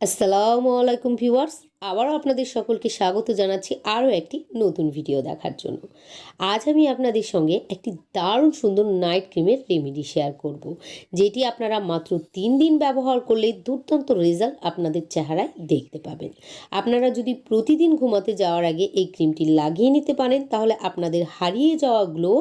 আসসালামু আলাইকুম ভিউয়ার্স, আবারও আপনাদের সকলকে স্বাগত জানাচ্ছি আরও একটি নতুন ভিডিও দেখার জন্য। আজ আমি আপনাদের সঙ্গে একটি দারুণ সুন্দর নাইট ক্রিমের রেমেডি শেয়ার করব, যেটি আপনারা মাত্র তিন দিন ব্যবহার করলে দুর্দান্ত রেজাল্ট আপনাদের চেহারায় দেখতে পাবেন। আপনারা যদি প্রতিদিন ঘুমাতে যাওয়ার আগে এই ক্রিমটি লাগিয়ে নিতে পারেন, তাহলে আপনাদের হারিয়ে যাওয়া গ্লো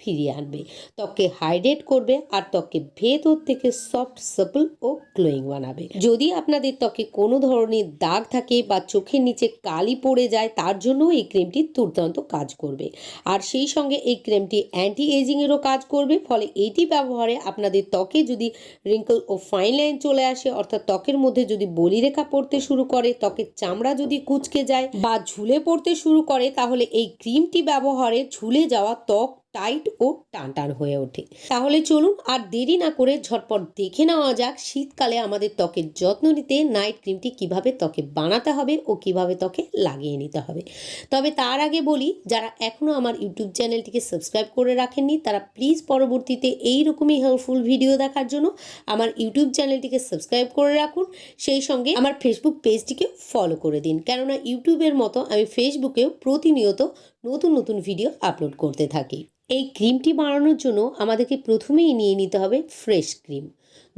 ফিরিয়ে আনবে। ত্বককে হাইড্রেট করবে আর ত্বককে ভেতর থেকে সফট সাপল ও গ্লোয়িং বানাবে। যদি আপনাদের ত্বকে কোনো ধরনের দাগ থাকে বা চোখের নিচে কালি পড়ে যায়, তার জন্য এই ক্রিমটি দুর্দান্ত কাজ করবে। আর সেই সঙ্গে এই ক্রিমটি অ্যান্টি এজিংয়েরও কাজ করবে, ফলে এটি ব্যবহারে আপনাদের ত্বকে যদি রিঙ্কল ও ফাইন লাইন চলে আসে, অর্থাৎ ত্বকের মধ্যে যদি বলিরেখা পড়তে শুরু করে, ত্বকের চামড়া যদি কুচকে যায় বা ঝুলে পড়তে শুরু করে, তাহলে এই ক্রিমটি ব্যবহারে ঝুলে যাওয়া ত্বক টাইট ও টানটান হয়ে ওঠে। তাহলে চলুন আর দেরি না করে ঝটপট দেখে নেওয়া যাক শীতকালে আমাদের ত্বকের যত্ন নিতে নাইট ক্রিমটি কীভাবে ত্বকে বানাতে হবে ও কীভাবে ত্বকে লাগিয়ে নিতে হবে। তবে তার আগে বলি, যারা এখনও আমার ইউটিউব চ্যানেলটিকে সাবস্ক্রাইব করে রাখেননি, তারা প্লিজ পরবর্তীতে এই রকমই হেল্পফুল ভিডিও দেখার জন্য আমার ইউটিউব চ্যানেলটিকে সাবস্ক্রাইব করে রাখুন। সেই সঙ্গে আমার ফেসবুক পেজটিকে ফলো করে দিন। কেননা ইউটিউবের মতো আমি ফেসবুকেও প্রতিনিয়ত নতুন নতুন ভিডিও আপলোড করতে থাকি। এই ক্রিমটি বানানোর জন্য আমাদেরকে প্রথমেই নিয়ে নিতে হবে ফ্রেশ ক্রিম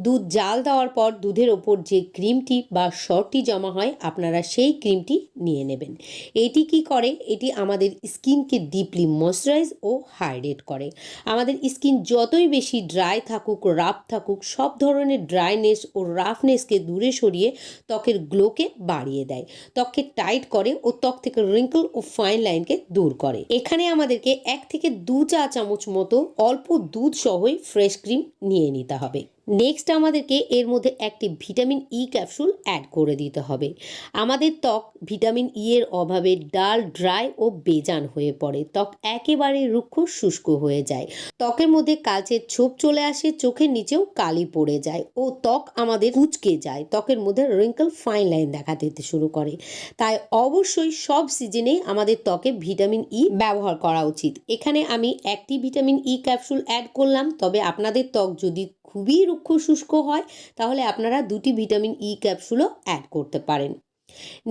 দুধ জাল দেওয়ার পর দুধের ওপর যে ক্রিমটি বা শর্টটি জমা হয়, আপনারা সেই ক্রিমটি নিয়ে নেবেন। এটি কি করে? এটি আমাদের স্কিনকে ডিপলি ময়শ্চারাইজ ও হাইড্রেট করে। আমাদের স্কিন যতই বেশি ড্রাই থাকুক, রাফ থাকুক, সব ধরনের ড্রাইনেস ও রাফনেসকে দূরে সরিয়ে ত্বকের গ্লোকে বাড়িয়ে দেয়। ত্বককে টাইট করে ও ত্বক থেকে রিঙ্কল ও ফাইন লাইনকে দূর করে। এখানে আমাদেরকে এক থেকে দু চা চামচ মতো অল্প দুধ সহই ফ্রেশ ক্রিম নিয়ে নিতে হবে। নেক্সট আমাদেরকে এর মধ্যে একটি ভিটামিন ই ক্যাপসুল অ্যাড করে দিতে হবে। আমাদের ত্বক ভিটামিন ই এর অভাবে ডাল, ড্রাই ও বেজান হয়ে পড়ে। ত্বক একেবারে রুক্ষ, শুষ্ক হয়ে যায়। ত্বকের মধ্যে কালচের ছোপ চলে আসে, চোখের নিচেও কালি পড়ে যায় ও ত্বক আমাদের কুচকে যায়। ত্বকের মধ্যে রিঙ্কল ফাইন লাইন দেখা দিতে শুরু করে। তাই অবশ্যই সব সিজনেই আমাদের ত্বকে ভিটামিন ই ব্যবহার করা উচিত। এখানে আমি একটি ভিটামিন ই ক্যাপসুল অ্যাড করলাম। তবে আপনাদের ত্বক যদি খুবই রুক্ষ শুষ্ক হয়, তাহলে আপনারা দুটি ভিটামিন ই ক্যাপসুলও অ্যাড করতে পারেন।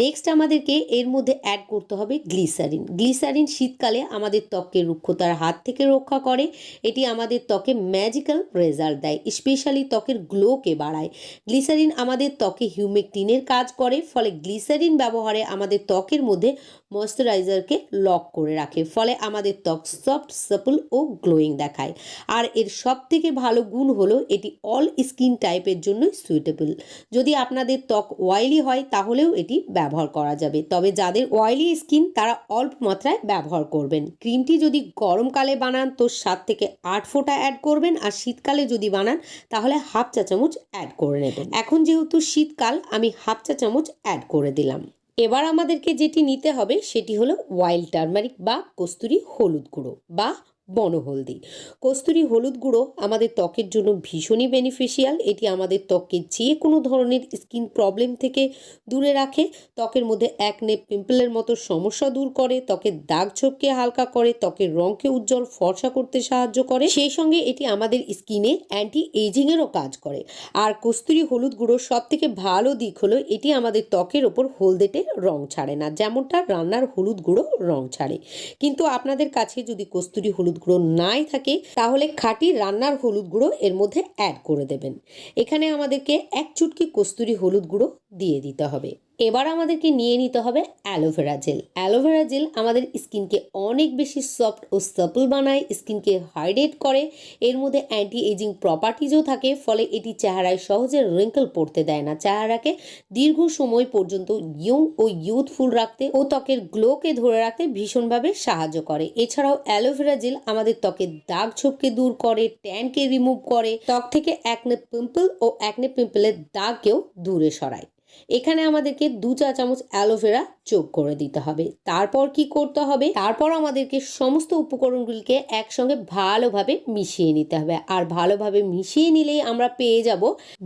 নেক্সট আমাদেরকে এর মধ্যে অ্যাড করতে হবে গ্লিসারিন গ্লিসারিন শীতকালে আমাদের ত্বককে রুক্ষতার হাত থেকে রক্ষা করে, এটি আমাদের ত্বকে ম্যাজিক্যাল রেজাল্ট দেয় স্পেশালি ত্বকের গ্লোকে বাড়ায়। গ্লিসারিন আমাদের ত্বকে হিউমেকটিনের কাজ করে, ফলে গ্লিসারিন ব্যবহারে আমাদের ত্বকের মধ্যে ময়শ্চারাইজারকে লক করে রাখে, ফলে আমাদের ত্বক সফট সাপল ও গ্লোয়িং দেখায়। আর এর সব থেকে ভালো গুণ হলো এটি অল স্কিন টাইপের জন্যই সুইটেবল যদি আপনাদের ত্বক অয়েলি হয়, তাহলেও এটি ব্যবহার করা যাবে। তবে যাদের অয়েলি স্কিন তারা অল্প মাত্রায় ব্যবহার করবেন। ক্রিমটি যদি গরমকালে বানান, তো সাত থেকে আট ফোঁটা অ্যাড করবেন। আর শীতকালে যদি বানান, তাহলে হাফ চা চামচ অ্যাড করে নেবেন। এখন যেহেতু শীতকাল, আমি হাফ চা চামচ অ্যাড করে দিলাম। এবার আমাদেরকে যেটি নিতে হবে সেটি হলো ওয়াইল্ড টার্মারিক বা কস্তুরি হলুদ গুঁড়ো বা বনহলদি। কস্তুরি হলুদ গুঁড়ো আমাদের ত্বকের জন্য ভীষণই বেনিফিশিয়াল এটি আমাদের ত্বককে যে কোনো ধরনের স্কিন প্রবলেম থেকে দূরে রাখে। ত্বকের মধ্যে একনে পিম্পলের মতো সমস্যা দূর করে। ত্বকের দাগ ছোপকে হালকা করে। ত্বকের রঙকে উজ্জ্বল, ফর্সা করতে সাহায্য করে। সেই সঙ্গে এটি আমাদের স্কিনে অ্যান্টি এজিংয়েরও কাজ করে। আর কস্তুরি হলুদ গুঁড়োর সব থেকে ভালো দিক হলো, এটি আমাদের ত্বকের ওপর হলদেটে রং ছাড়ে না। যেমনটা রান্নার হলুদ গুঁড়ো রং ছাড়ে। কিন্তু আপনাদের কাছে যদি কস্তুরি হলুদ গুঁড়ো নাই থাকে, তাহলে খাঁটি রান্নার হলুদ গুঁড়ো এর মধ্যে অ্যাড করে দেবেন। এখানে আমাদেরকে এক চুটকি কস্তুরি হলুদ গুঁড়ো দিয়ে দিতে হবে। এবার আমাদেরকে নিয়ে নিতে হবে অ্যালোভেরা জেল। অ্যালোভেরা জেল আমাদের স্কিনকে অনেক বেশি সফট ও সাপল বানায়, স্কিনকে হাইড্রেট করে, এর মধ্যে অ্যান্টি এজিং প্রপার্টিজও থাকে, ফলে এটি চেহারায় সহজে রিঙ্কল পড়তে দেয় না। চেহারাকে দীর্ঘ সময় পর্যন্ত ইয়ং ও ইউথফুল রাখতে ও ত্বকের গ্লোকে ধরে রাখতে ভীষণভাবে সাহায্য করে। এছাড়াও অ্যালোভেরা জেল আমাদের ত্বকের দাগ ছোপকে দূর করে ট্যানকে রিমুভ করে, ত্বক থেকে অ্যাকনে পিম্পল ও অ্যাকনে পিম্পলের দাগকেও দূরে সরায়। এখানে আমাদেরকে দু চা চামচ অ্যালোভেরা যোগ করে দিতে হবে। তারপর কি করতে হবে? তারপর আমাদেরকে সমস্ত উপকরণগুলিকে একসঙ্গে ভালোভাবে মিশিয়ে নিতে হবে। আর ভালোভাবে মিশিয়ে নিলেই আমরা পেয়ে যাব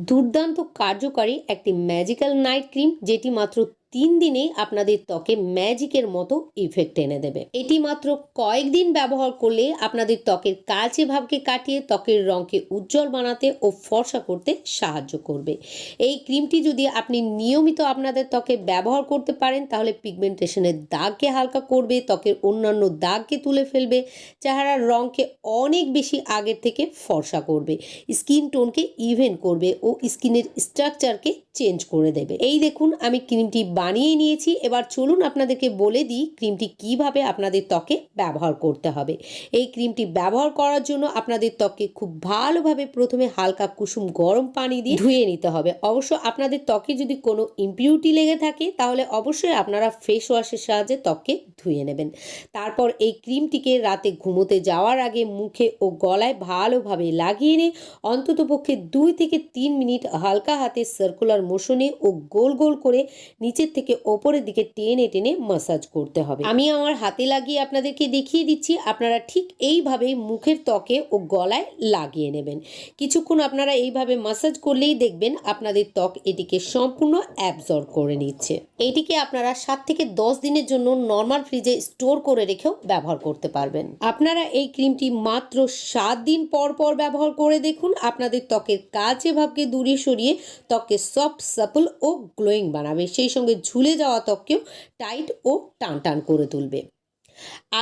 দুর্দান্ত কার্যকারী একটি ম্যাজিক্যাল নাইট ক্রিম যেটি মাত্র তিন দিনেই আপনাদের ত্বকে ম্যাজিকের মতো ইফেক্ট এনে দেবে। এটি মাত্র কয়েকদিন ব্যবহার করলে আপনাদের ত্বকের কালচে ভাবকে কাটিয়ে, ত্বকের রঙকে উজ্জ্বল বানাতে ও ফর্সা করতে সাহায্য করবে। এই ক্রিমটি যদি আপনি নিয়মিত আপনাদের ত্বকে ব্যবহার করতে পারেন, তাহলে পিগমেন্টেশনের দাগকে হালকা করবে, ত্বকের অন্যান্য দাগকে তুলে ফেলবে, চেহারার রঙকে অনেক বেশি আগের থেকে ফর্সা করবে, স্কিন টোনকে ইভেন করবে ও স্কিনের স্ট্রাকচারকে চেঞ্জ করে দেবে। এই দেখুন, আমি ক্রিমটি বানিয়ে নিয়েছি। এবার চলুন আপনাদেরকে বলে দিই ক্রিমটি কীভাবে আপনাদের ত্বকে ব্যবহার করতে হবে। এই ক্রিমটি ব্যবহার করার জন্য আপনাদের ত্বকে খুব ভালোভাবে প্রথমে হালকা কুসুম গরম পানি দিয়ে ধুয়ে নিতে হবে। অবশ্য আপনাদের ত্বকে যদি কোনো ইম্পিউরিটি লেগে থাকে, তাহলে অবশ্যই আপনারা ফেস ওয়াশের সাহায্যে ত্বককে ধুয়ে নেবেন। তারপর এই ক্রিমটিকে রাতে ঘুমোতে যাওয়ার আগে মুখে ও গলায় ভালোভাবে লাগিয়ে নিয়ে অন্ততপক্ষে দুই থেকে তিন মিনিট হালকা হাতে সার্কুলার মোশনে ও গোল গোল করে নিচের থেকে ওপরের দিকে টেনে টেনে মাসাজ করতে হবে। আমি আমার হাতে লাগিয়ে আপনাদেরকে দেখিয়ে দিচ্ছি, আপনারা ঠিক এইভাবে মুখের ত্বকে ও গলায় লাগিয়ে নেবেন। কিছুক্ষণ আপনারা এইভাবে মাসাজ করলেই দেখবেন আপনাদের ত্বক এটিকে সম্পূর্ণ অ্যাবজর্ব করে নিচ্ছে। এটিকে আপনারা সাত থেকে দশ দিনের জন্য নর্মাল ফ্রিজে স্টোর করে রেখেও ব্যবহার করতে পারবেন। আপনারা এই ক্রিমটি মাত্র সাত দিন পর পর ব্যবহার করে দেখুন, আপনাদের ত্বকের কাছে ভাবকে দূরে সরিয়ে ত্বককে সফট সাপল ও গ্লোয়িং বানাবে। সেই সঙ্গে ঝুলে যাওয়া ত্বককেও টাইট ও টান টান করে তুলবে।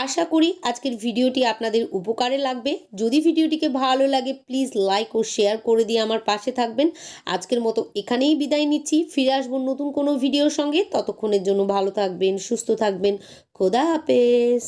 আশা করি আজকের ভিডিওটি আপনাদের উপকারে লাগবে। যদি ভিডিওটিকে ভালো লাগে, প্লিজ লাইক ও শেয়ার করে দিয়ে আমার পাশে থাকবেন। আজকের মতো এখানেই বিদায় নিচ্ছি। ফিরে আসব নতুন কোনো ভিডিওর সঙ্গে। ততক্ষণের জন্য ভালো থাকবেন, সুস্থ থাকবেন। খোদা হাফেজ।